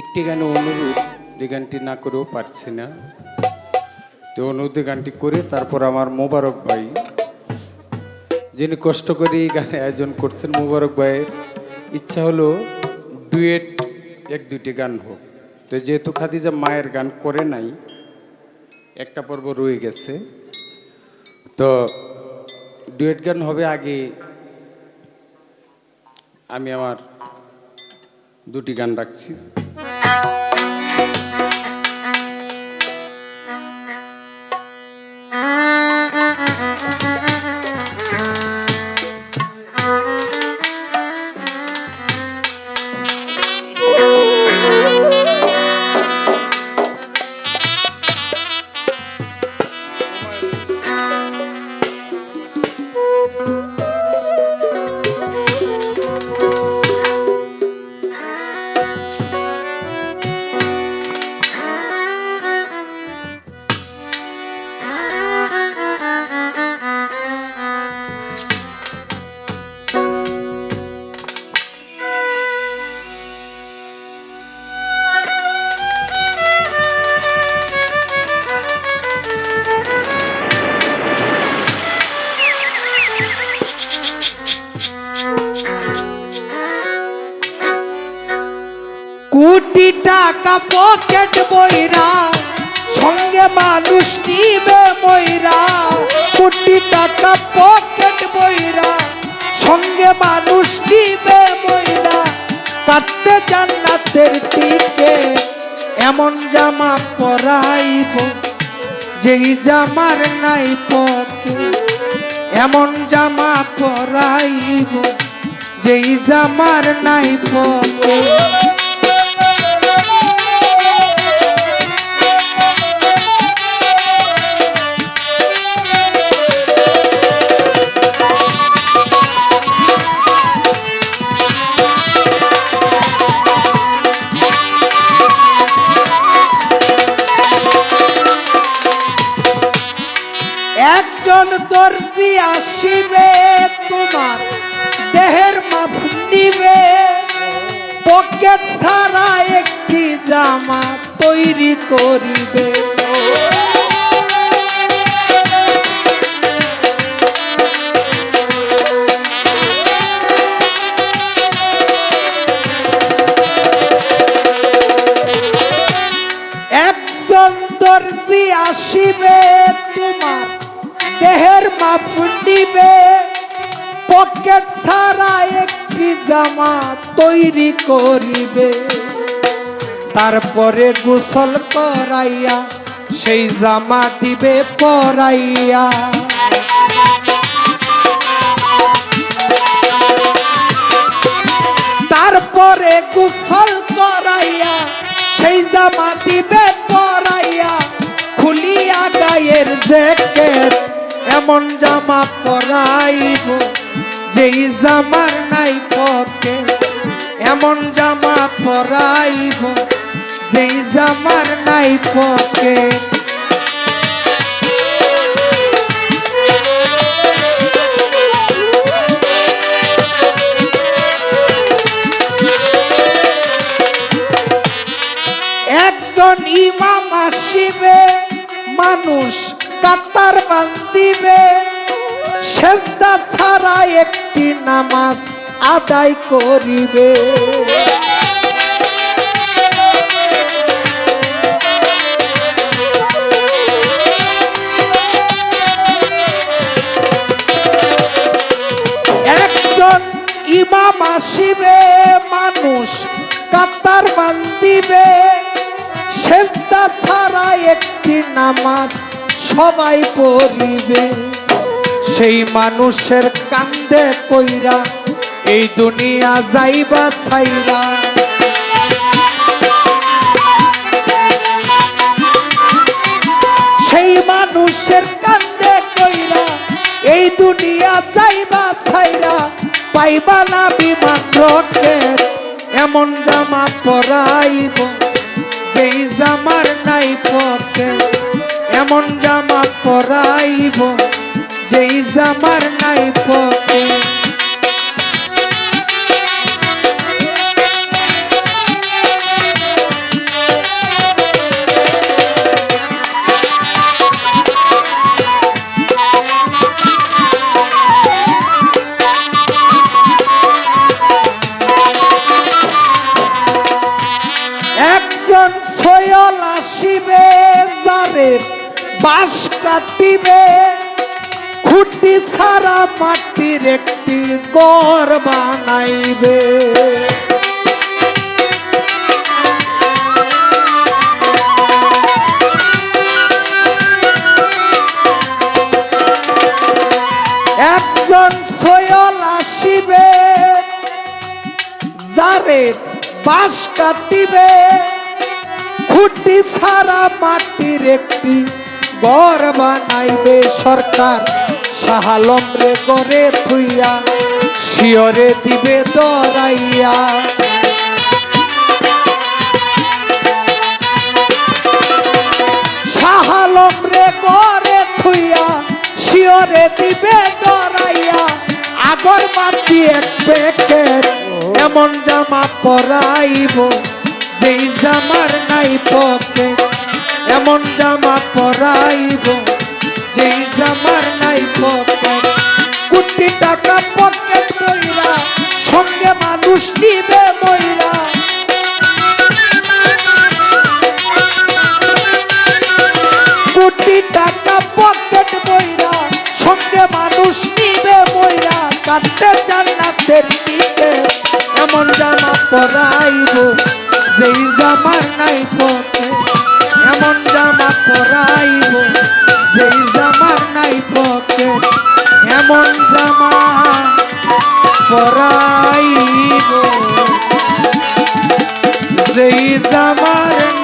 একটি গানে অনুরোধ, যে গানটি না করেও পারছি না। তো অনুরোধ গানটি করে তারপর আমার মোবারক ভাই, যিনি কষ্ট করে এই গানে আয়োজন করছেন, মোবারক ভাইয়ের ইচ্ছা হলো ডুয়েট এক দুইটি গান হোক। তো যেহেতু খাদিজা মায়ের গান করে নাই, একটা পর্ব রয়ে গেছে। তো ডুয়েট গান হবে আগে আমি আমার দুটি গান রাখছি। Thank you. টাকা পকেট বইরা, সঙ্গে মানুষ নিবে ময়রা। কোটি টাকা পকেট বইরা, সঙ্গে মানুষ নিবে ময়রা। কাটতে জান্নাতের টিকে এমন জামা পরাইব, যেই জামার নাই পকে এমন জামা পরাইব, যেই জামার নাই পকে আসিবে তোমার দেহের মাপ নিবে। পকেট ছাড়া একটি জামা তৈরি করিবে। পকেট ছাড়া একটি জামা তৈরি করিবে। তারপরে গোসল করাইয়া সেই জামা দিবে পরাইয়া। তারপরে গোসল করাইয়া সেই জামা দিবে পরাইয়া। খুলিয়া গায়ের জ্যাকেট এমন জামা পরাইব, যেই জামার নাই পকে এমন জামা পরাইব, যেই জামার নাই পকে একজন ইমাম আসিবে, মানুষ কাতার বান্দিবে। সেজদা ছাড়া একটি নামাজ আদায় করিবে। একজন ইমাম আসিবে, মানুষ কাতার বান্দিবে। সেজদা ছাড়া একটি নামাজ সবাই পড়িবে। সেই মানুষের কান্দে কইরা এই দুনিয়া যাইবা ছাইরা। সেই মানুষের কান্দে কইরা এই দুনিয়া যাইবা ছাইরা। পাইবা না বিমান এমন জামা পরাইব, যেই জামার নাই পকে এমন জামা পরাইব যেই জামার নাই পকে কাটিবে খুঁটি ছাড়া মাটির একটি গড় বানাইবে। একজন সয়ল আসিবে, যারে বাঁশ কাটিবে, খুঁটি ছাড়া মাটির একটি ঘর বানাইবে সরকার। সাহালম রে করে থুইয়া, শিয়রে দিবে দরাইয়া। সাহালম রে করে থুইয়া, শিয়রে দিবে দরাইয়া। আগর বাতি এক প্যাকেট, এমন জামা পরাইব, যেই জামার নাই পকেট। এমন জামা পরাইব, যেই জামার নাই পকেট। কোটি টাকা পকেট বইরা সঙ্গে মানুষ নিবে বইরা কোটি টাকা পকেট বইরা সঙ্গে মানুষ নিবে বইরা কাটতে জান্নাতের দিকে এমন জামা পরাইব, যেই জামার নাই পকেট। এমন জামা পরাইব যেই জামার নাই পকেট এমন জামা পরাইব। যেই জামার